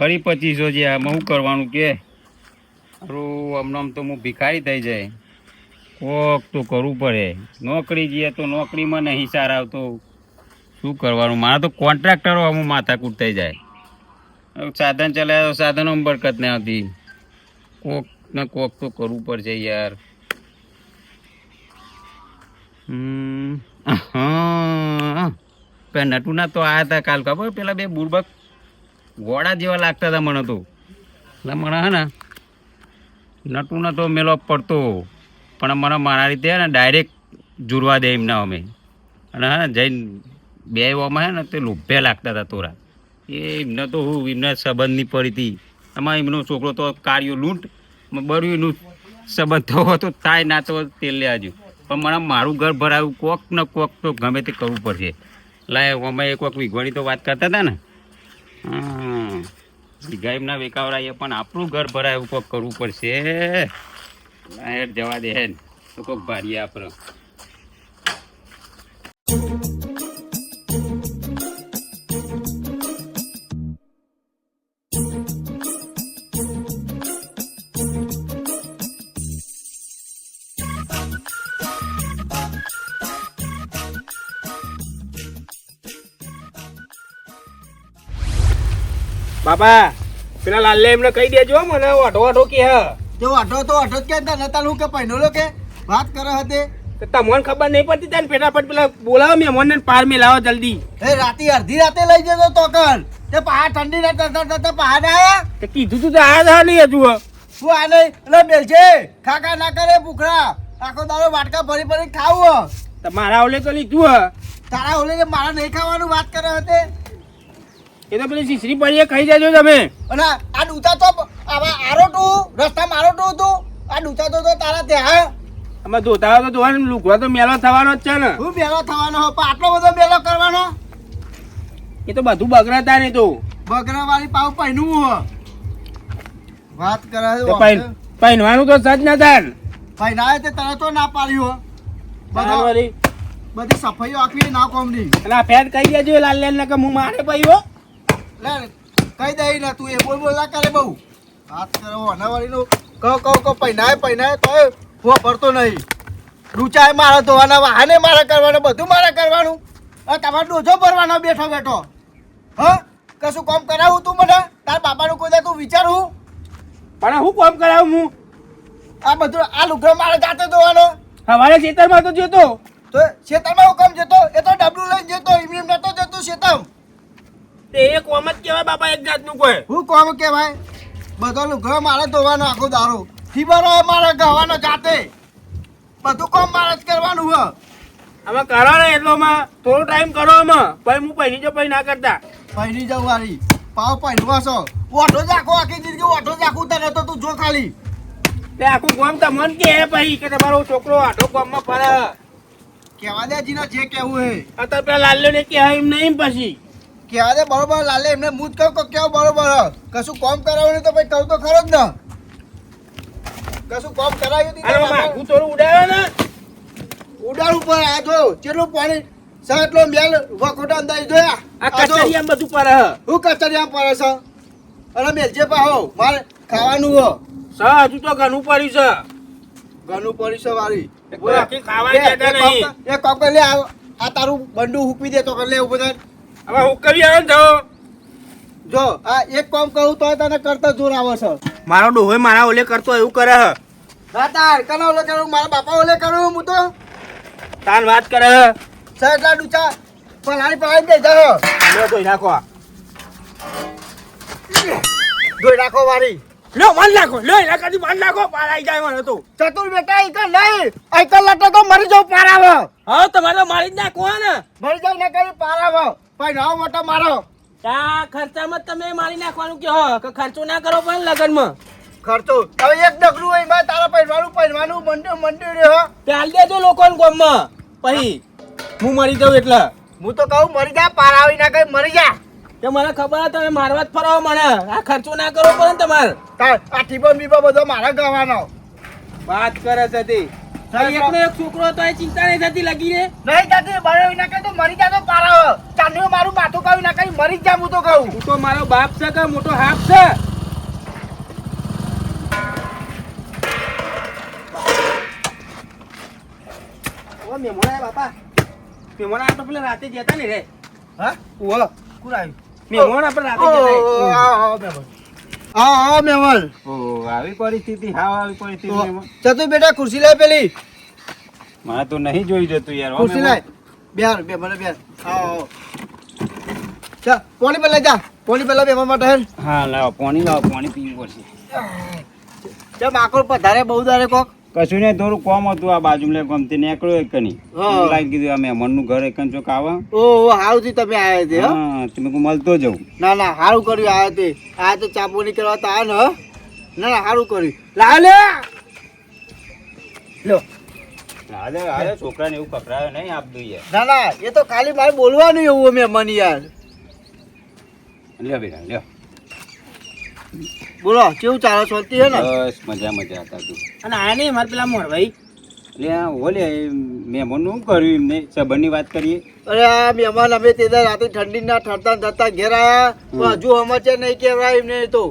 ફરી પચીસો જે આમાં શું કરવાનું કે? અરું આમ તો હું ભિખારી થઈ જાય. કોક તો કરવું પડે. નોકરી જઈએ તો નોકરીમાં નહીં સારા આવતો. શું કરવાનું? મારા તો કોન્ટ્રાક્ટરો અમુક માથા કૂટતાઈ જાય. સાધન ચલાવે તો સાધનોમાં બરકત નહીં આવતી કોક ને કોક તો કરવું પડશે યાર. પેલા નટુના તો આવ્યા હતા કાલ, ખબર? પેલા બે બુરબક ગોળા જેવા લાગતા હતા મને તો. એટલે મને હે ને, નટુના તો મેલો પડતો. પણ મને મારા રીતે ને ડાયરેક્ટ જુરવા દે એમના અમે. અને હે જઈને બે ઓમાં હે ને, તે લોભ્યા લાગતા હતા તોરા એ એમને તો હું, એમના સંબંધની પડી હતી. એમાં એમનો છોકરો તો કાર્યો લૂંટ બળ્યું એનું સંબંધ થવો તો થાય ના તો તેલ લે આજુ. પણ મને મારું ઘર ભરાયું, કોક ને કોક તો ગમે તે કરવું પડશે. લાય, અમે વખત વિઘવાની તો વાત કરતા હતા ને. હા વિઘા એમના એ પણ આપણું ઘર ભરાયું, કોક કરવું પડશે. હેડ જવા દે હેડ તો કોક ભારી આપણો બાપા પેલા લાલે એમને કહી દેજો, મને ઓઢો ઓઢો કે હ. તે અઢો તો અઢો જ કે નતા હું કે પહેલો કે? વાત કરે હતી. તો તમને ખબર નહીં પડતી તને ફટાફટ પેલા બોલાવો મહેમાન ને પાર મેલાવો જલ્દી. એ રાતે અડધી રાતે લઈ જતો તો કન તે પા ઠંડી ના તરતા તરતા પહાડ આયા? તે કીધું તું તો આ જ નહીં હજુ. શું આ નહીં એટલે બેલજે ખાખા ના કરે ભૂખરા. આખો દારો વાટકા ભરી ભરી ખાવું તો મારા ઓલે તો લીધું હ. તારા ઓલે જે મારા નહીં ખાવાનું વાત કરે હતે. એ તો પેલી શીશરી પડીએ ખાઈ જજો તમે. અને આ દૂતા તો આવા આરો ટુ રસ્તા મારો ટુ હતું. આ ડૂતા તો તો તારા ત્યાં અમે ધોતા તો ધોવાનું લુકવા તો મેલો થવાનો જ છે ને. હું મેલો થવાનો હો પણ આટલો બધો મેલો કરવાનો? એ તો બધું બગડતા નહીં તો. બગરા વાળી પાવ પહેનું હો. વાત કરે છે તો પહેન- પહેરવાનું તો સજ ના થાય પહેનાય તે તને તો ના પાડ્યું બધો બધી સફાઈઓ આખી ના કોમની અને આ ફેર કહી દેજો લાલ લાલ ને કે હું મારે પૈયો લે કહી દઈ ને તું એ બોલ બોલ ના કરે બહુ. વાત કરે અનાવાળી નું કહો કહો કહો પૈનાય પૈનાય તો હું ભરતો નહીં. ડૂચાય મારા ધોવાના વાહને મારા કરવાનું બધું મારા કરવાનું. હવે તમારે ડોજો ભરવાનો બેઠો બેઠો. હ? કશું કામ કરાવું તું મને? તાર બાપાનું કોઈ દે તું વિચારું પણ હું કોમ કરાવું હું? આ બધું આ લુગડો મારે જાતે ધોવાનો. સવારે ખેતરમાં તો જોતો. તો શેતરમાં હું કામ જતો? એ તો ડબલું લઈને જતો એમ એમ નતો જતો ચેતમ તે એક કોમ જ કહેવાય બાપા એક જાતનું કોઈ. હું કોમ કહેવાય? બધો ઘર મારે ધોવાનો આખો દારો. ફીબરો મારે ગાવાનો જાતે. બધું કામ મારે જ કરવાનું હ આમાં કરો ને એટલોમાં થોડો ટાઈમ કરો આમાં. પછી હું પહેરી જો પછી ના કરતા. પહેરી જાઉં વાળી પાવ પહેરવા છો ઓઠો જ આખો જિંદગી ઓઠો જ આખું તને તો તું જો ખાલી. તે આખું ગામ તમને કે હે પછી કે તમારો છોકરો આટો ગામમાં ફરે કેવા દે જીના જે કેવું હે. અત્યારે પેલા લાલ્યો ને કે એમ નહીં પછી. દે બરોબર લાલે એમને મૂજ કહું કે કેવો બરોબર? હ. કશું કોમ કરાવવાનું તો ભાઈ કહું તો ખરો જ ને. કશું કોમ કરાવ્યું હતું થોડું ઉડાવ્યો ને? ઉડાડ ઉપર આ જો કેટલું પાણી? સર એટલો મેલ વખોટા અંદાજ જોયા. આ જો. બધું પર હું. કચરિયા પડે છે? મેલ જે પાહો મારે ખાવાનું હો. સર હજુ તો ઘણું પડ્યું છે. ઘણું પડ્યું છે વારી. એ- જગ્યા કોક- નહીં. એ કોક લે આ આ તારું બંડું હૂકવી દે તો લે ઊભો થાય હવે હું કરી આવે છો જો આ એક કામ કહું તો તને કરતા જોર આવે છે. મારો ડોહે મારા ઓલે કરતો એવું કરે હ. હા તાર કના ઓલે કરું? મારા બાપા ઓલે કરું હું તો? તાન વાત કરે હ. સર ડુચા? પલાણી પલાણી દે જા લો ધોઈ નાખો આ. ધોઈ નાખો વાળી લો માન નાખો લો એના કાઢી મન નાખો પાર આવી જાય મને તો. ચતુર બેટા એક નહીં. એક લટકો મરી જાવ પાર આવો હા તમારે તો મારી જ નાખો ને. મરી જાવ ના કરી પાર આવો ભાઈ નાવ મોટો મારો. આ ખર્ચામાં તમે મારી નાખવાનું કે હો કે ખર્ચો ના કરો પણ લગનમાં. ખર્ચો. હવે એક ડગલું હોયમાં તારા પહેરવાનું પહેરવાનું મંડ્યું મંડ્યું રે હો. તે હાલ દેજો લોકોને ગોમમાં. પછી હું મરી જાઉં એટલે. હું તો કહું મરી જા પાર આવી ના કઈ મરી જા. તે મને ખબર તમે મારવા જ ફરાવો મને. આ ખર્ચો ના કરવો પડે તમારે. આ ટીપો બીપો બધો મારા ગવાનો. વાત કરે છે તે. એકનો એક છોકરો તો એ ચિંતા નહીં થતી લગી રે. નહીં થતી બરાવી ના કઈ તો મરી જાતો તો પાર ચાંદીઓ મારું માથું કહ્યું ના કઈ મરી જ જા હું તો કહું. હું તો મારો બાપ છે કે મોટો હાફ છે? ઓ મેમોના બાપા. મેમોણા આપણે પેલા રાતે જતા ને રે. હા? કોણ આવ્યું? મેમોના આપણે રાતે જતા હા. હા મેમલ ઓ આવી પરિસ્થિતિ હા આવી પરિસ્થિતિ. ચતુ બેટા ખુરશી લાય પેલી. મને તો નહીં જોઈ જતું યાર ખુરશી. લાય. બેર બે ભલે હા હા ચા પોણી પેલા જા. પોણી પેલા બેમાં માટે હા લાવો પાણી લાવો પાણી પીવું પડશે. ચા માકોડ પધારે બહુ દારે કોક. કશું નહીં થોડું કોમ હતું આ બાજુ લે ગમતી નીકળ્યો એક ની. લાગી કીધું આ મહેમાનનું ઘર એક ચોક આવા? ઓ હારું થી તમે આવ્યા છે હા. તમે મળતો જવું ના ના હારું કર્યું આવ્યા તે. આ તો ચાપો નીકળવા કરવા તો આ ને હો. ના ના હારું કર્યું. લા લે. લો હાલે હાલે છોકરાને એવું કપરાયો નહીં આપતું દઈએ ના ના એ તો ખાલી મારે બોલવાનું એવું મેં મન યાર. લ્યો બેટા લ્યો. બોલો કેવું ચાલે? શાંતિ હે ને? બસ મજા મજા હતા તું. અને આ નહીં મારે પેલા મોરભાઈ? લે ઓલે મહેમાન શું કર્યું એમને? સબરની વાત કરીએ? અરે આ મહેમાન અમે તે રાતે ઠંડી ના ઠરતા ઠરતા ઘેર આયા. હજુ સમાચાર નહીં કહેવાય એમને તો.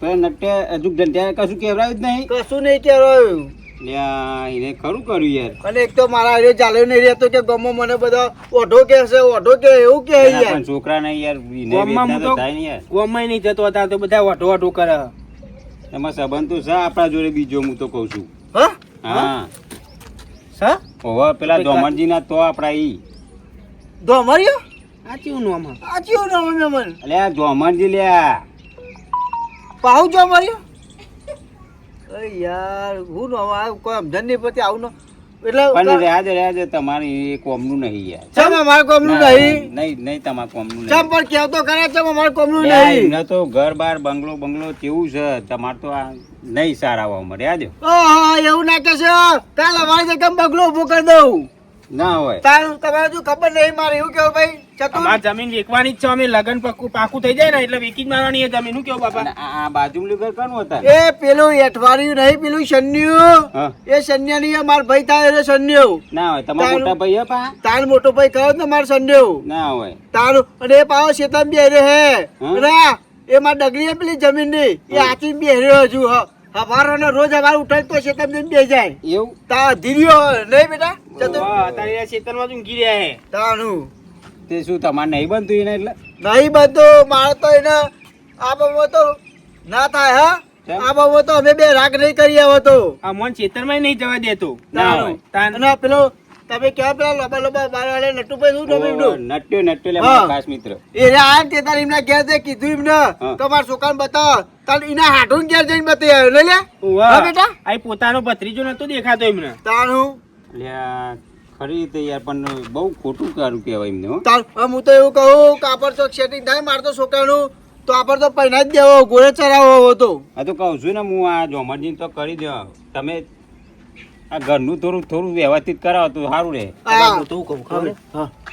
પણ નટ્ટે હજુ ધંધ્યા કશું કહેવાયું જ નહીં. કશું નહીં કહેવાયું. એને ખરું કર્યું યાર. અને એક તો મારા હારે ચાલ્યો નહીં રહેતો કે ગમો મને બધા ઓઢો કે છે ઓઢો કે એવું કે યાર. છોકરા નહીં યાર ગામમાં તો થાય ને યાર. ગોમાં નહીં જતો હતા તો બધા ઓઢો વાટો કરે. એમાં સંબંધ તો છે આપણા જોડે બીજો હું તો કહું છું. હા? હા? સા ઓવા પેલા ધોમણજી ના તો આપડા ઈ. ધોમર્યો આ કેવું નામ? આ ચિયો નામ મહેમાન અલે આ દોમણજી લ્યા. પાહુ જો મર્યો અરે યાર હું નો આ કોઈ સમજણ નહીં પડતી આવું એટલે પણ રેજ રેજ તમારી કોમનું નહીં યાર. ચમ અમારે કોમનું નહીં. નહીં નહીં તમારે કોમનું ચમ નહીં. પણ કેવતો કરે ચમ અમારે કોમનું નહીં. ન તો ઘર બાર બંગલો બંગલો કેવું છે તમારે તો આ નહીં સારા રેજ ઓહો એવું ના કહેશો. કાલ અમારે જે કેમ બગલો ઊભો કરી દઉં. ના હોય. તારું તમારે શું ખબર નહીં મારે એવું કેવું ભાઈ અમારે જમીન વેચવાની જ છે અમે લગન પાકું પાકું થઈ જાય ને એટલે વેચી જ મારવાની છે જમીન. શું કેવું બાપા? આ આ ઘર કોનું હતા? એ પેલું એઠવાડિયું નહીં પેલું શન્યું. એ શન્યાની માર ભાઈ થાય એટલે શન્યો. ના હોય તમારા મોટા ભાઈ હે પા? તાર મોટો ભાઈ કહો ને માર શન્યો. ના હોય. તારું અને એ પાવો શેતાન બેરે હે. હં? એ માર ડગરી પેલી જમીનની એ આચી બેરે હજુ હ. હવારો રોજ હવાર ઉઠાય તો શેતાન જઈને બે જાય. એવું? તા ધીર્યો નહીં બેટા? ચતુર તારી શેતનમાં ખેતરમાં જ ઊંઘી રહ્યા હે. તાનું તે શું તમારે નહીં બનતું એને એટલે? નહીં બનતું મારે તો એને આ બાબો તો ના થાય હા? આ બાબો તો અમે બે રાગ નહીં કરી આવો તો આ મોન ખેતરમાં નહીં જવા દેતો. ના અને પેલો તમે કેવા પેલા લોબા લોબા બાર વાળે નટુભાઈ શું નોમી એમનું? નટ્યો નટ્યો લે મારા ખાસ મિત્ર. એ રે આ તે તાર એમના ઘેર તે કીધું એમને તો માર સુકાન છોકરાને બતાવો. તાર એના હાડું ઘેર જઈને બતાવી આવ્યો લે લે. હા, બેટા? આ પોતાનો ભત્રીજો નતો દેખાતો એમને. તારું લ્યા ખરી રીતે યાર પણ બહુ ખોટું કારું કહેવાય એમને હો. હું તો એવું કહું કે આપણ તો સેટિંગ થાય મારે તો છોકરાનું તો આપણ તો પહેલા જ દેવો ઘોડે ચરાવો હતો આ તો કહું છું ને હું આ જોમરજી તો કરી દેવા તમે આ ઘરનું થોડું થોડું વ્યવસ્થિત કરાવો તો સારું રહે. હા. હું તો કહું ખબર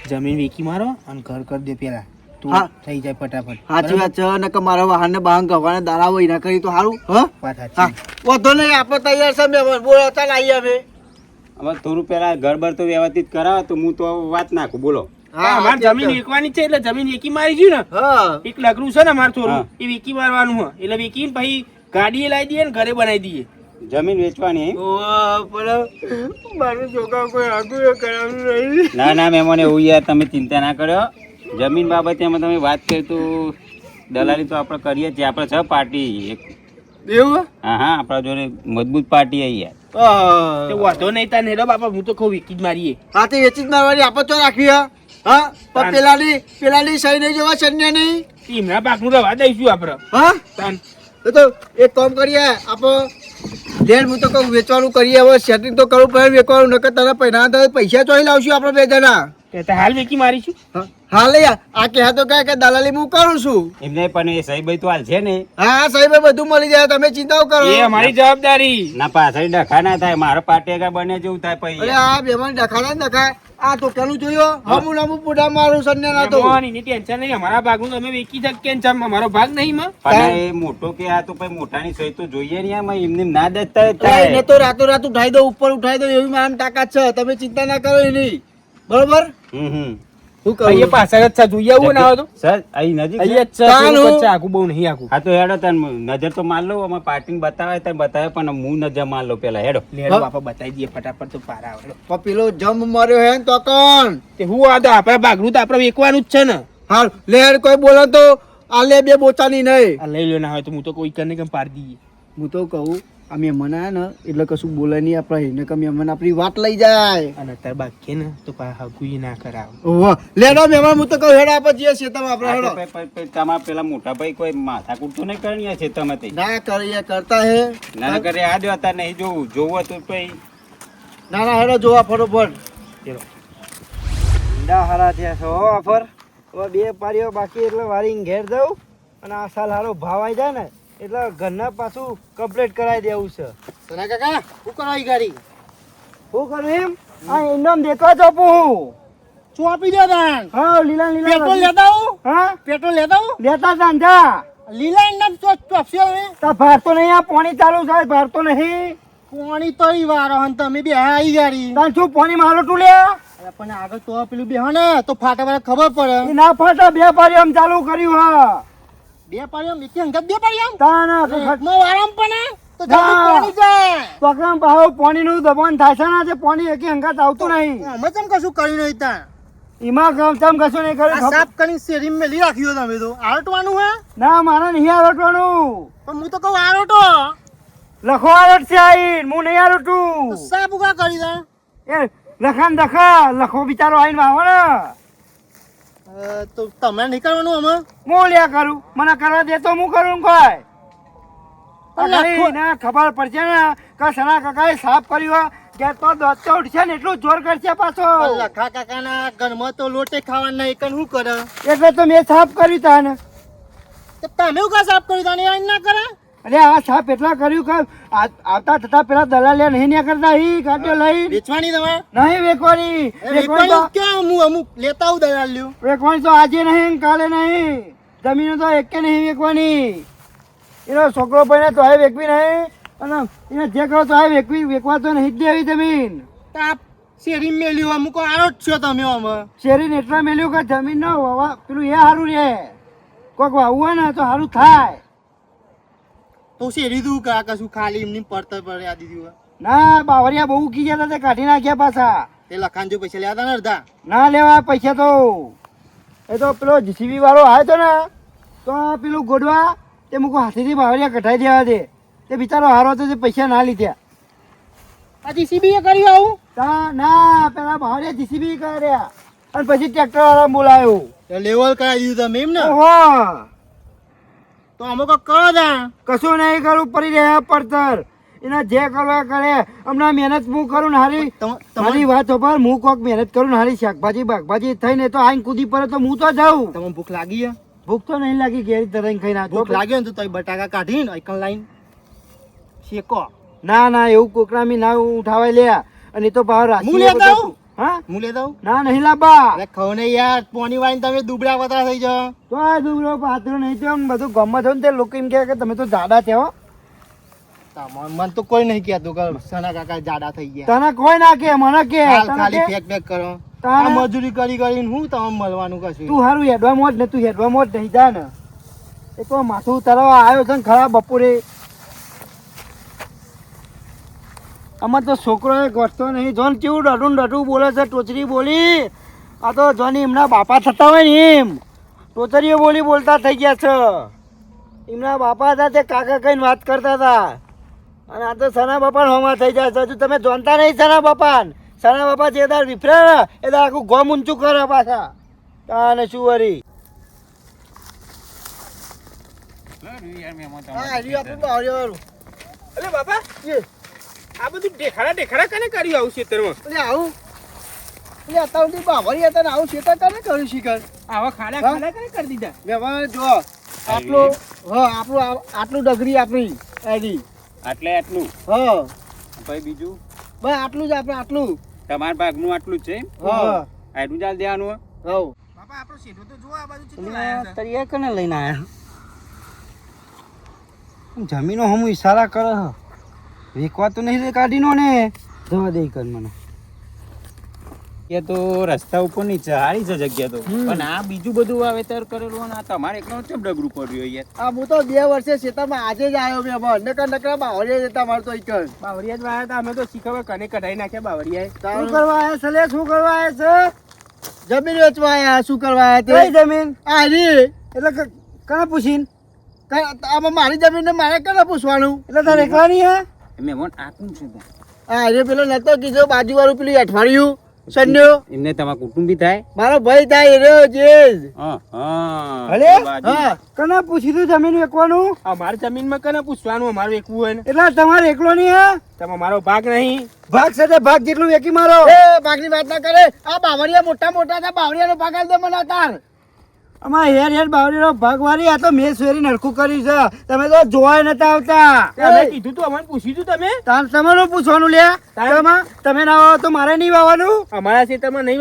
જમીન વેચી મારો અને ઘર કરી દે પેલા. તું હા. થઈ જાય ફટાફટ. સાચી વાત છે ને કે મારા વાહન ને બહાર ગવાને હોય ના કરી તો સારું હા? વધો નહીં આપણે તૈયાર છે મેં બોલો ચાલ આવીએ અમે. હવે થોડું પેલા ગરબર તો વ્યવસ્થિત કરાવો તો હું તો વાત નાખું બોલો. હા અમારે જમીન વેકવાની છે એટલે જમીન વેચી મારી છે ને. એક લગરું છે ને અમારે થોડું એ વેચી મારવાનું હે એટલે વેચીને પછી ગાડીએ લાવી દઈએ ને ઘરે બનાવી દઈએ. જમીન વેચવાની પણ મારું છોકરા કોઈ આગું એ નહીં. ના ના મહેમાન એવું યાર તમે ચિંતા ના કર્યો જમીન બાબતે એમાં તમે વાત કરી તો દલાલી તો આપણે કરીએ જ છીએ. આપણે છ પાર્ટી એક. એવું? હા હા આપણા જોડે મજબૂત પાર્ટી આવી યાર. વાંધો નહીં તાર હેડો બાપા હું તો કહું વેચી જ મારીએ. હા તે વેચી જ મારવાની આપણે તો રાખવી હા. પણ પેલાની પેલાની સહી નહીં જોવા સન્યા નહીં ટીમના પાકનું રવા દઈશું આપણે હા? તાન. તો એક કામ કરીએ આપણે ધ્યાન હું તો કહું વેચવાનું કરીએ હવે સેટિંગ તો કરવું પડે વેચવાનું નકર તારા પૈસા પૈસા ચોઈ લાવશું આપણે બે જણા. તે હાલ વેકી મારી છું? હાલ લઈ આ. કહે તો કે દલાલી હું કરું છું. એમને પણ એ સહી ભાઈ તો હાલ છે ને. હા સહી ભાઈ બધું મળી જાય તમે ચિંતાઓ કરો. એ અમારી જવાબદારી. ના પાછળ ડખા ના થાય મારા પાર્ટી આગળ બને જેવું થાય પછી. અરે આ બેમાન ડખાડા ને ડખાય આ તો કેનું જોયો. હમું નમું પૂડા મારું સન્યા ના તો. ની ટેન્શન નહીં. અમારા ભાગનું તમે વેકી જક કેન ચમ. અમારો ભાગ નહીં માં. પણ એ મોટો કે આ તો ભાઈ મોટાની સહી તો જોઈએ ને આમાં. એમને ના દેતા એને તો રાતો રાત ઉઠાઈ દો ઉપર ઉઠાઈ દો એવી મારા તાકાત છે. તમે ચિંતા ના કરો એની. બરોબર? હમ હમ. શું અહીંયા પાછળ જ છે જોઈએ આવું ના તો. સર અહીં નજીક અહીંયા જ છે આખું બહુ નહીં આખું. હા તો હેડો તને નજર તો માર લો અમે પાર્ટીને બતાવે તને બતાવે પણ હું નજર માર લો પેલા હેડો. લેડો બાપા બતાવી દઈએ ફટાફટ તો પારા આવે. પેલો જમ મર્યો હે તો કોણ? તે હું આ તો આપણા ભાગનું તો આપણે વેકવાનું જ છે ને. હાલ લેર કોઈ બોલે તો આ લે બે બોચાની નહીં. આ લઈ લો ના હોય તો હું તો કોઈ કરીને કેમ પાડી દઈએ. હું તો કહું આ મહેમાન આવ્યા ને એટલે કશું બોલે નહીં આપણે એને કે મહેમાન આપણી વાત લઈ જાય. અને અત્યારે બાકી ને તો પા હગુઈ ના કરાવ. ઓહો લેડો મહેમાન હું તો કહું હેડા આપણે જઈએ છે તમે આપણે હેડો તો તમારા પેલા મોટા ભાઈ કોઈ માથા કૂટતું નહીં કરણી છે તમે તે. ના કરીએ કરતા હે. ના કરે આ જો અત્યારે નહીં જોવું જોવું તો ભાઈ ના ના હેડો જોવા ફટોફટ ચલો. ઈંડા હારા થયા છે ઓફર હવે બે પારીઓ બાકી એટલે વારી ઘેર દઉં અને આ સાલ હારો ભાવ આવી જાય ને એટલે ઘરના પાછું કમ્પ્લીટ કરાવી દેવું છે. સના કાકા શું કરાવી ગાડી? શું કરું એમ? આ ઇન્ડમ દેખો છો હું. શું આપી દે તાણ હા લીલા લીલા પેટ્રોલ લેતા હું હા? પેટ્રોલ લેતા હું લેતા તાંધા લીલા ઇન્ડમ તો ચોપસ્યો હવે? તા ભારતો નહીં આ પાણી ચાલુ થાય ભારતો નહીં. પાણી તો ઈ વારો હન તમે બે આઈ ગાડી. તાન શું પાણી મારો તું લે? પણ આગળ તો પેલું બે ને તો ફાટા ખબર પડે. ના ફાટા બે પારી આમ ચાલુ કર્યું હા. બે પાડ્યો એક અંગત બે પાડ્યો તાન તો માં વારામ પણ તો ના. જલ્દી પાણી જાય પકડમ ભાવ પાણીનું દબાણ થાય છે ના જે પાણી એકી અંગત આવતું નહીં. અમે તમ કશું કરી નહીં તા? એમાં કામ તમ કશું નહીં કર્યું. કરી સાફ કરીને શેરી મેલી રાખ્યું તમે તો. આરટવાનું હે? ના મારે નહીં આરટવાનું. પણ હું તો કહું આરોટો. લખો આરટ છે આઈન હું નહીં આરટું. સાફ ઉગા કરી દે. એ લખાન દખા લખો બિચારો આઈને આવે ને તો તમે નીકળવાનું કરવાનું અમે હું કરું? મને કરવા દે તો હું કરું કોઈ ખબર પડશે ને કે સના કાકાએ સાફ કર્યું કે તો દોસ્તો તો ઉઠશે ને એટલું જોર કરશે પાછો. લખા કાકાના ઘરમાં તો લોટે ખાવાના નહીં કન શું કરે? એટલે તો મેં સાફ કર્યું તાને. તો તમે કા સાફ કર્યું તાને? આ ના કરે? અરે આ સાપ એટલા કર્યું કે આવતા થતા પેલા દલાલિયા નહીં ન્યા કરતા હી કાટ્યો લઈ વેચવાની તમે નહીં વેકવાની વેચવાની ક્યાં હું અમુક લેતા દલાલ લ્યો વેકવાની તો આજે નહીં કાલે નહીં. જમીન તો એકે નહીં વેકવાની એનો છોકરો ભાઈને તો વેકવી નહીં. અને એને જે કરો તો વેકવી વેકવા તો નહીં જ દેવી જમીન. તાપ શેરી મેલ્યું અમુક આરોટ છો તમે અમે શેરીને એટલા મેલ્યું કે જમીન નો પેલું એ સારું રે કોઈક વાવવું હોય ને તો સારું થાય. તો શેરી દઉં કા કશું ખાલી એમની પડતર પડ્યા દીધું ના બાવરિયા બહુ કી જતા તે કાઢી નાખ્યા પાછા. તે લખાણ જો પૈસા લેતા ને અડધા? ના લેવા પૈસા તો. એ તો પેલો જીસીબી વાળો આવ્યો તો ને તો પેલું ગોડવા તે મૂકો હાથેથી બાવરિયા કઢાઈ દેવા દે. તે બિચારો હારો હતો તે પૈસા ના લીધા. આ જીસીબી એ કર્યું આવું? તા ના પેલા બાવરિયા જીસીબી કર્યા. અને પછી ટ્રેક્ટર વાળા બોલાયો લેવલ કરાવી દીધું તમે એમ ને? ઓહો. તો અમુક કરો તા કશું નહીં કરું પડી રહ્યા પડતર. એના જે કરવા કરે હમણાં મહેનત હું કરું ને હારી તમારી વાત પર હું કોક મહેનત કરું ને હારી શાકભાજી બાકભાજી થઈને તો આઈને કૂદી પડે તો હું તો જાઉં. તમને ભૂખ લાગી હે? ભૂખ તો નહીં લાગી ઘેરી તરઈને ખાઈ ના ભૂખ લાગ્યો ને તો બટાકા કાઢીને એકન લાઈન શેકો. ના ના એવું કોકરામી ના ઉઠાવાય લે અને તો ભાવ રાખી હું લેતા આવું? હા? હું લેતા આવું ના નહીં લાબા. અરે ખાવ ને યાર પોની તમે દુબળા પતરા થઈ જાઓ. તો આ દુબળો પાતળો નહીં થયો બધું ગમત હોય તે લોકો એમ કહે કે તમે તો જાડા થયો મન તો કોઈ નહીં કહેતું કે સના કાકા જાડા થઈ ગયા. તને કોઈ ના કે મને કે ખાલી ફેક ફેક કરો. આ મજૂરી કરી કરીને હું તમને મળવાનું કશું? તું હારું હેડવા મોજ ને તું હેડવા મોજ નહીં જા ને. એ તો માથું તરવા આવ્યો છે ને ખરા બપોરે આમાં તો છોકરો એ ગોઠતો નહીં. જોન કેવું ડઢું ડઢું બોલે છે ટોચરી બોલી. આ તો જોની એમના બાપા થતા હોય ને એમ. ટોચરીઓ બોલી બોલતા થઈ ગયા છે. એમના બાપા હતા તે કાકા કહીને વાત કરતા હતા. અને આ તો સના બાપા હોમાં થઈ જાય છે. હજુ તમે જાણતા નહીં સના બાપા સના બાપા જે દાર વિફરે ને એ દાર આખું ગોમ ઊંચું કરે પાછા. તાને શું વરી? અરે બાપા આ બધું દેખાડા દેખાડા કને કર્યું આવું ખેતરમાં આવું? એટલે અત્યાર સુધી બાવરી હતા ને આવું શેતા કને કર્યું શિખર? આવા ખાડા ખાડા કને કરી દીધા? વ્યવહાર જો આટલું હા આપણું આટલું ડગરી આપણી એની. આટલે આટલું? હા. ભાઈ બીજું? બસ આટલું જ આપણે આટલું. તમારા ભાગનું આટલું જ છે? હા. આટલું ચાલ દેવાનું હા. હવ બાપા આપણો શેઠો તો જો આ બાજુ તમે લાયા. તરિયા કને લઈને આયા? જમીનો હમ ઈશારા કરે હ. વેકવા તો નહીં રે કાઢીનો ને જવા દે કર મને. એ તો રસ્તા ઉપરની સારી છે જગ્યા તો. પણ આ બીજું બધું વાવેતર કરેલું અને આ તમારે એકલો ચમ ડગરું પડ્યું યાર. આ હું તો બે વર્ષે તમે આજે જ આવ્યો મેં હવે નકર નકર બાવળીએ જતા મારે તો ઈકન. બાવળિયા જ વાયા હતા અમે તો શીખવા કને કઢાઈ નાખ્યા બાવળિયાએ. શું કરવા આવ્યા છે લે શું કરવા છે? જમીન વેચવા આવ્યા શું કરવા આવ્યા તે? જમીન? આ રી. એટલે કણા પૂછીને? પૂછીન આમાં મારી જમીન ને મારે કણા પૂછવાનું? એટલે તારે એકલાની હે? મહેમાન આ કોણ છે? આ રે પેલો નતો કીધો બાજુ વાળું પેલું અઠવાડિયું સંડ્યો એમને તમારા કુટુંબી થાય? મારો ભાઈ થાય એ રહ્યો જે હા હા. ભલે? હા. કને પૂછી તું જમીન વેકવાનું અમારી જમીનમાં કને પૂછવાનું? અમારું એકવું હોય ને. એટલે તમારે એકલો નહીં હા? તમે મારો ભાગ નહીં. ભાગ સાથે ભાગ જેટલું વેકી મારો. એ ભાગની વાત ના કરે. આ બાવળિયા મોટા મોટા હતા બાવળિયાનો ભાગ આલ દે મને તાર અમાર હેર હેર બાવરીનો ભાગ વાળી આ તો મેં શેરી નરખું કર્યું છે. તમે તો જોવાય નતા આવતા. અમે કીધું તું અમને પૂછ્યું તું તમે? તાર તમારું પૂછવાનું તાર- તમે ના આવો તો મારે નહીં વાવવાનું. અમારા ખેતરમાં નહીં?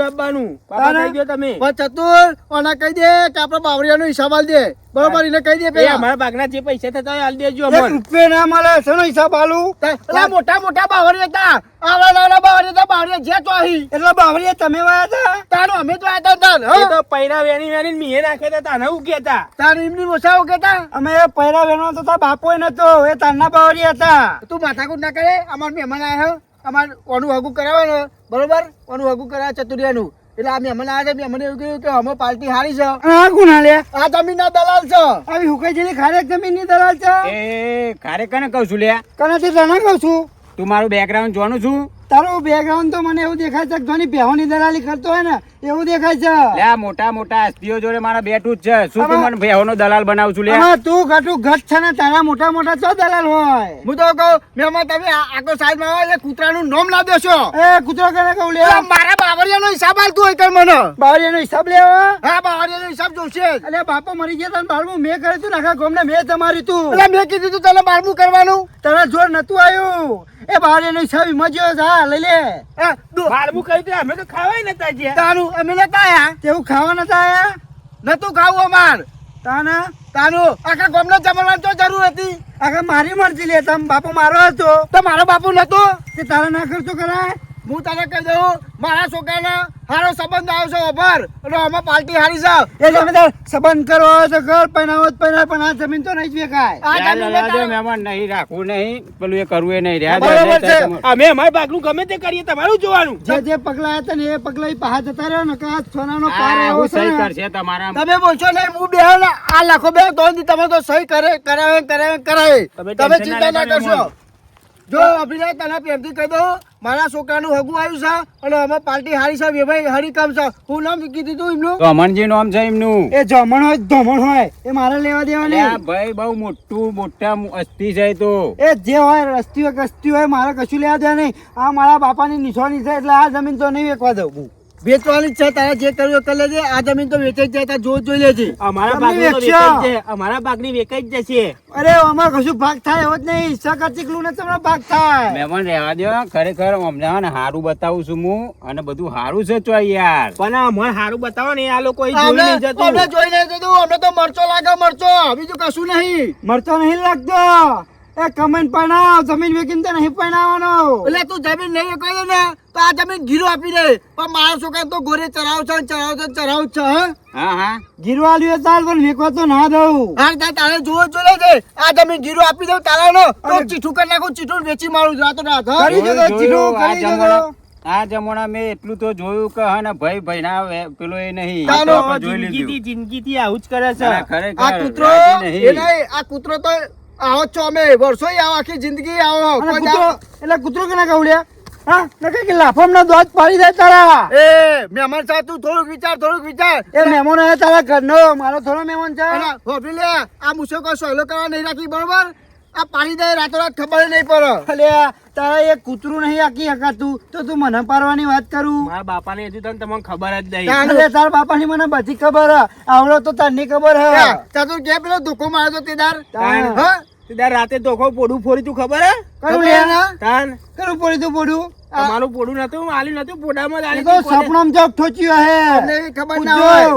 કહી તમે. પણ ચતુર ઓના કહી દે કે આપણે બાવળિયાનો હિસાબ આલ દે. બરોબર એને કહી દે પેલા. અમારા ભાગના જે પૈસા થતા હોય આલી દેજો અમને. રૂપિયો ના મળે શેનો હિસાબ આલુ? પેલા મોટા મોટા બાવરી હતા. આવડા નાના બાવરી હતા બાવરી જે ચોહી. એટલે બાવરી તમે વાયા હતા? તારું અમે તો આયા હતા એ તો પૈરા વેણી વેણી મીએ નાખે હતા તાને હું કેતા તારું એમની મોસાઓ કેતા અમે પૈરા વેણો તો તાર બાપોય નતો એ તારના બાવરી હતા. તું માથાકૂટ ના કરે અમાર મહેમાન આયા અમાર ઓનું હગું કરાવે ને બરોબર? ઓનું હગું કરાવે ચતુરિયાનું. એટલે આ મહેમાન આવ્યા છે મહેમાને એવું કહ્યું કે અમે પાર્ટી હારી છે. આ ગુના લે આ જમીનના દલાલ છે. આવી હુકાઈ જેલી ખારેક જમીનની દલાલ છે? એ ખારે કને કહું છું લે કને તે તને કહું છું? તું મારું બેકગ્રાઉન્ડ જોવાનું છું? તારું બેકગ્રાઉન્ડ તો મને એવું દેખાય છે કે ધોની બેહોની દલાલી કરતો હોય ને એવું દેખાય છે. લે મોટા મોટા હસ્તીઓ જોડે મારા બેઠું જ છે. શું તું મને બેહોનો દલાલ બનાવું છું લે? હા તું ઘટું ઘટ છે ને તારા મોટા મોટા છો દલાલ હોય? હું તો કહું મહેમાન તમે આખો સાઈડમાં આવે કૂતરાનું નામ ના દેશો. એ કૂતરો કરે કહું લે? મારા બાવરિયાનો હિસાબ આલતું હોય કર મને. બાવરિયાનો હિસાબ લેવા હા બાવરિયાનો હિસાબ જોશે. અલે બાપા મરી ગયા તને બારમું મેં કર્યું તું નાખા ગોમને મેં તમારી તું. એટલે મેં કીધું તું તને બારમું કરવાનું. તને જોર નતું આવ્યું. એ બાવરિયાનો હિસાબ મજ્યો જા લઈ લે. હા, કહ્યું તું અમે તો ખાવાય નતા જ્યાં. તારું અમે નતા આયા? તેવું ખાવા નતા આયા? નતું ખાવું અમાર. તાના તારું આખા ગામને જમવાનું તો જરૂર હતી. આખા મારી મરજી લે તમ બાપુ મારો હતો. તો મારો બાપુ નતો? તે તારા ના ખર્ચો કરાય? હું તને કહી દઉં મારા છોકરાને સારો સંબંધ આવશે ઓફર અને અમે પાર્ટી હારી છે એ તમે સંબંધ કરો તો ઘર પહેરાવો તો પહેરાય પણ આ જમીન તો નહીં જ વેકાય આ જમીન મહેમાન નહીં રાખવું નહીં પેલું એ કરવું એ નહીં. રહ્યા બરાબર છે. અમે અમારી ભાગનું ગમે તે કરીએ તમારું જોવાનું. જે જે પગલા હતા ને એ પગલા બહાર જતા રહ્યો ને કે સોનાનો પાર આ એવો સહી કરશે તમારા. તમે બોલશો નહીં હું બે આ લાખો બે તો તમે તો સહી કરે કરાવે કરાવે કરાવે. તમે તમે ચિંતા ના ના કરશો. જો અભિનય તને પ્રેમથી કહી દઉં મારા છોકરાનું હગું આવ્યું છે અને અમે પાર્ટી હારી છે વેભાઈ હરી કામ છે. હું નામ કીધું તું એમનું ધમણજી નામ છે એમનું. એ જમણ હોય ધમણ હોય એ મારે લેવા દેવા લ્યા, નહીં ભાઈ બહુ મોટું મોટા અસ્તી છે તો. એ જે હોય રસ્તી હોય કસ્તી હોય મારે કશું લેવા દેવા નહીં. આ મારા બાપાની નિશાની છે એટલે આ જમીન તો નહીં વેચવા દઉં. વેચવાની છે તારે જે કર્યું કરી લેજે. આ જમીન તો વેચાઈ જ જાય તારે જોઈ જોઈ લેજે. અમારા ભાગ ભાગની તો વેચ્યો. વેચાઈ જ. અમારા જશે. અરે આમાં કશું ભાગ થાય એવો જ નહીં. સકર ચીકલું ને તમને ભાગ થાય. મહેમાન રહેવા દો ખરેખર અમને હારું બતાવું છું હું. અને બધું હારું છે તો યાર. પણ અમારે હારું સારું બતાવો ને આ લોકો જોઈ નહીં જતું. અમને જોઈ નહીં જતું. અમને તો મરચો લાગે મરચો. બીજું કશું નહીં. મરચો નહીં લાગતો. એ કમેન્ટ પરણાવ જમીન વેચીને તો નહીં પરણાવવાનો. એટલે તું જમીન નહીં કહી દે ને તો આ જમીન ગીરો આપી દે. પણ મારા છોકરા તો ગોરે ચરાવ છે ચરાવ છે ચરાવ છે હા? હા ગીરો આલ્યું ચાલ પણ વેકવા તો ના દઉં. હા તારે તારે જોવો જોઈ છે. આ જમીન ગીરો આપી દઉં તારા નો તો ચીઠું કરી નાખું ચીઠું વેચી મારું રાતો રાત? કરી દો ચીઠું, આ કરી દો આ જમણા મેં એટલું તો જોયું કે હે ને ભાઈ ભાઈ ના પેલો એ નહીં. જિંદગી થી ચાલો, થી આવું જ કરે છે. આ કૂતરો આ કૂતરો તો આવો છો અમે. વર્ષો આવો આખી જિંદગી આવો. કૂતરો એટલે કૂતરો હા? કે લાફામના દોત પાડી જાય તારા. એ મહેમાન સાહેબ તું થોડુંક વિચાર થોડુંક વિચાર. એ મહેમાન આયા તારા ઘરનો. મારો થોડો મહેમાન છે. લે આ સહેલો કરવા નહીં રાખી બરોબર? આ પાડી દે રાતોરાત ખબર નહીં પડે. અલ્યા તારા એક કૂતરું નહીં આખી હકાતું. તો તું મને પારવાની વાત કરું. મારા બાપાને હજુ તને તમને ખબર જ નહીં. તાન- અરે તારા બાપાની મને બધી ખબર હે. આવડો તો તને ખબર હે. તું કે પેલો ધોકો માર્યો તો તે દાર? હા? તે દાડે રાતે ધોખો પોડું ફોડી તું ખબર હે? કરું લે? તાન. કરું પડી તું પોડું? અમારું પોડું નતું આલ્યું નતું પોડામાં જ આલી તો હતી કોને? ઠોચ્યો હે. એટલે ખબર ના હોય.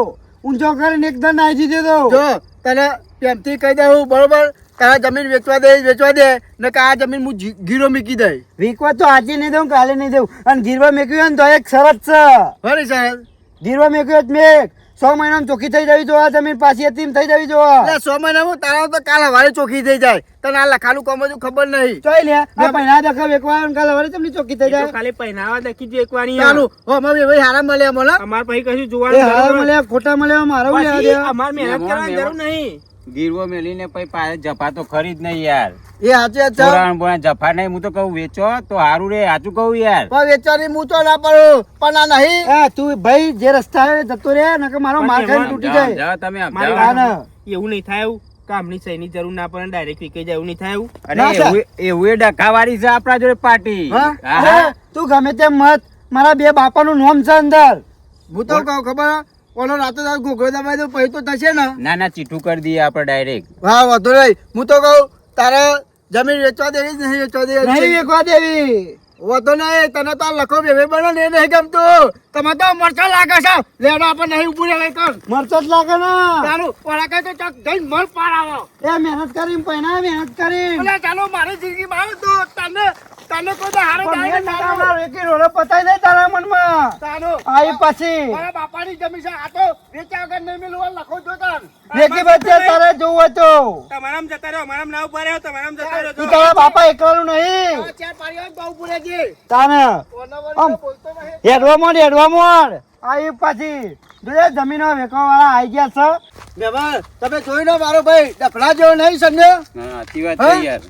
ઊંચો કરીને એકદમ નાઈ દેતો જો તને પ્રેમથી કહી દઉં બરોબર? તારા જમીન વેચવા દે વેચવા દે ને કે આ જમીન હું ગીરો મૂકી દઈ વીકવા તો આજે નહીં દઉં કાલે નહીં દઉં. અને ગીરવા મેક્યું ને તો એક શરત છે. બરાબર સાહેબ. ગીરવા મેક્યું હોય મેક. સો મહિનામાં ચોખ્ખી થઈ જવી જોવા જમીન પાછી હતી થઈ જવી જોવા. એટલે સો મહિનામાં તારા તો કાલ હવારે ચોખ્ખી થઈ જાય. તને આ લખાનું કોમ હજુ ખબર નહીં. ચોઈ લે આ પહેલા દેખાવ એકવાર કાલ ને કાલે તમને ચોખ્ખી થઈ જાય? ખાલી પહેનાવા દકી જ એકવાની ચાલુ. હો મમ્મી ભાઈ હારા મળ્યા મોલા અમાર પછી કશું જોવાનું હારા મળ્યા ખોટા મળ્યા મારા. લેવા અમાર મહેનત કરવાની જરૂર નહીં. ગીરવો મેલીને પછી પાસે જફા તો ખરી જ નહીં યાર. એ સાચી વાત છે. જફા નહીં હું તો કહું વેચો તો હારું રે સાચું કહું યાર. પણ વેચવાની હું તો ના પડું પણ આ નહીં. એ તું ભાઈ જે રસ્તા આવે જતો રે નકર મારો માથે માર ખાઈને તૂટી જાય. તમે મારી જાઓ. એવું નહીં થાય એવું. કામની સહીની જરૂર ના પડે ડાયરેક્ટ વિકાઈ જાય એવું નહીં થાય એવું. અરે એવું એ ડખાવાળી છે આપણા જોડે પાર્ટી. હા? હા, હા. તું ગમે તેમ મત. મારા બે બાપાનું નામ છે અંદર. હું તો કહું ખબર ઓનો રાતો રાત ઘોઘરો દબાઈ તો પછી તો થશે ને. ના ના ચીઠું કરી દઈએ આપણે ડાયરેક્ટ હા વાંધો નહીં. હું તો કહું તારે જમીન વેચવા દેવી જ નહીં વેચવા દેવી નહીં. વેચવા દેવી. વાંધો નહીં તને તો લખો વેવે બનો ને નહીં ગમતું. તમે તો મરચા લાગે છે. લેડો આપણે નહીં ઉભું રહે કર મરચો જ લાગે ને. તારું પડાકે તો ચક જઈને મર પાડાવો. એ મહેનત કરી પૈણા મહેનત કરી. અલે ચાલો મારી જિંદગી માં તો. તને તને કોઈ હારે જાય ને નકામા એકી રોડે પતાઈ દે તારા મનમાં. તારું. આઈ પછી. મારા બાપાની જમીન છે. આ તો વેચ્યા વગર નહીં મેલું લખો જો તાર. વેકી બચ્ચે તારે જોવું તો. તમારામ જતા રહ્યો અમારામ ના ઊભા રહ્યો તમારામ જતા રહ્યો તું તારા બાપા એકલાનું નહીં. ચાર પાડીઓ ને બહુ પૂરે તાને? ઓનો આમ. વળી બોલતો નહીં હેડવા મોડ હેડવા મોડ. આવી પછી. જોયે જમીનો વેકવા વાળા આવી ગયા છે. વ્યવહાર તમે જોઈ લો મારો ભાઈ. ડફડા જેવો નહીં સમજ્યો? સાચી વાત છે યાર.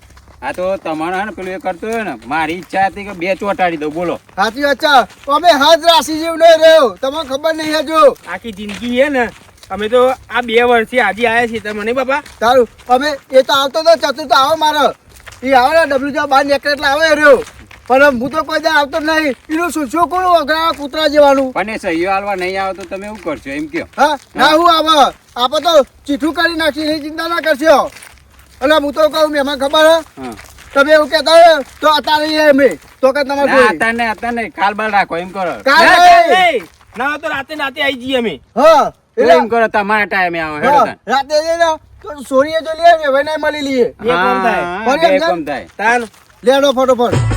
આ તો તમારો હે ને પેલું એ કરતો હોય ને મારી ઈચ્છા હતી કે બે ચોટાડી દઉં બોલો. સાચી વાત છે. અમે હાથ રાશિ જેવું નહીં રહ્યો. તમને ખબર નહીં હજુ. આખી જિંદગી છે ને અમે તો આ બે વર્ષથી આજે આવ્યા છીએ. તમને બાપા? તારું અમે એ તો આવતો તો ચતુર તો આવો મારો. એ આવે ને ડબલ્યુ જો બાર નીકળે એટલે આવે રહ્યો. પણ હું તો કોઈ દા આવતો જ નહીં. એનું શું શું કોણ વગડા કૂતરા જેવાનું? પણ સહીઓ હાલવા નહીં આવે તો તમે એવું કરશો? એમ કયો. હા? ના હું આવે આપણે તો ચીઠું કરી નાખી એની ચિંતા ના કરશો. એટલે હું તો કહું એમાં ખબર હા. તમે એવું કહેતા હોય તો અત્યારે અમે તો કે તમારે અત્યારે નહીં અત્યારે નહીં. કાલ બાલ રાખો એમ કરો. કાલ ના, તો રાતે રાતે આવી જઈએ અમે. હા એટલે એમ કરો તમારા ટાઈમે આવો હેડો રાતે જઈને સોરીએ તો લઈએ હવે નહીં મળી લઈએ. એ કામ થાય. કામ થાય. તાન લેડો ફટોફટ.